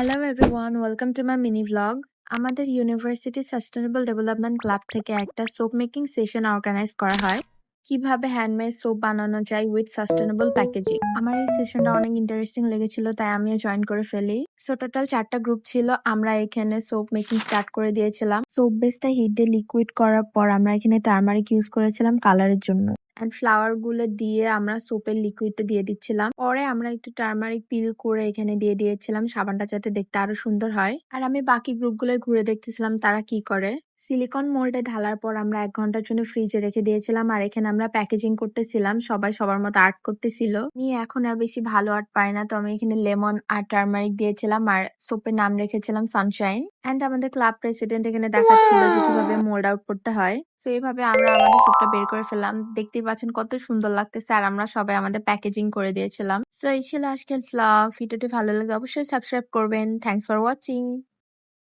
Hello everyone welcome to my mini vlog আমাদের university sustainable development club থেকে একটা soap making session organise করা হয়। কীভাবে হ্যান্ডমেড সোপ বানানো যায় উইথ সাস্টেনেবল প্যাকেজিং আমার এই সেশনটা অনেক ইন্টারেস্টিং লেগেছিল, তাই আমিও জয়েন করে ফেলি। সো টোটাল চারটা গ্রুপ ছিল, আমরা এখানে সোপ মেকিং স্টার্ট করে দিয়েছিলাম। সোপ বেসটা হিট দিয়ে লিকুইড করার পর আমরা এখানে টার্মারিক ইউজ করেছিলাম কালারের জন্য। অ্যান্ড ফ্লাওয়ারগুলো দিয়ে আমরা সোপের লিকুইডটা দিয়ে দিচ্ছিলাম। পরে আমরা একটু টার্মারিক পিল করে এখানে দিয়ে দিয়েছিলাম সাবানটা যাতে দেখতে আরও সুন্দর হয়। আর আমি বাকি গ্রুপগুলো ঘুরে দেখতেছিলাম তারা কি করে। সিলিকন মোল্ডে ঢালার পর আমরা এক ঘণ্টার জন্য ফ্রিজে রেখে দিয়েছিলাম আর এখানে আমরা প্যাকেজিং করতেছিলাম সবাই সবার মতো আর্ট করতেছিল। নিয়ে এখন আর বেশি ভালো আর্ট পাই না তো আমি এখানে লেমন আর টার্মারিক দিয়েছিলাম আর সোপের নাম রেখেছিলাম সানশাইন এন্ড আমাদের ক্লাব প্রেসিডেন্ট এখানে দেখাচ্ছিল যে কীভাবে মোল্ড আউট করতে হয়। তো এইভাবে আমরা আমাদের সোপটা বের করে ফেললাম। দেখতেই পাচ্ছেন কত সুন্দর লাগতেছে আর আমরা সবাই আমাদের প্যাকেজিং করে দিয়েছিলাম। তো এই ছিল আজকের ভ্লগ ভিডিওটি ভালো লাগে অবশ্যই সাবস্ক্রাইব করবেন। Thanks for watching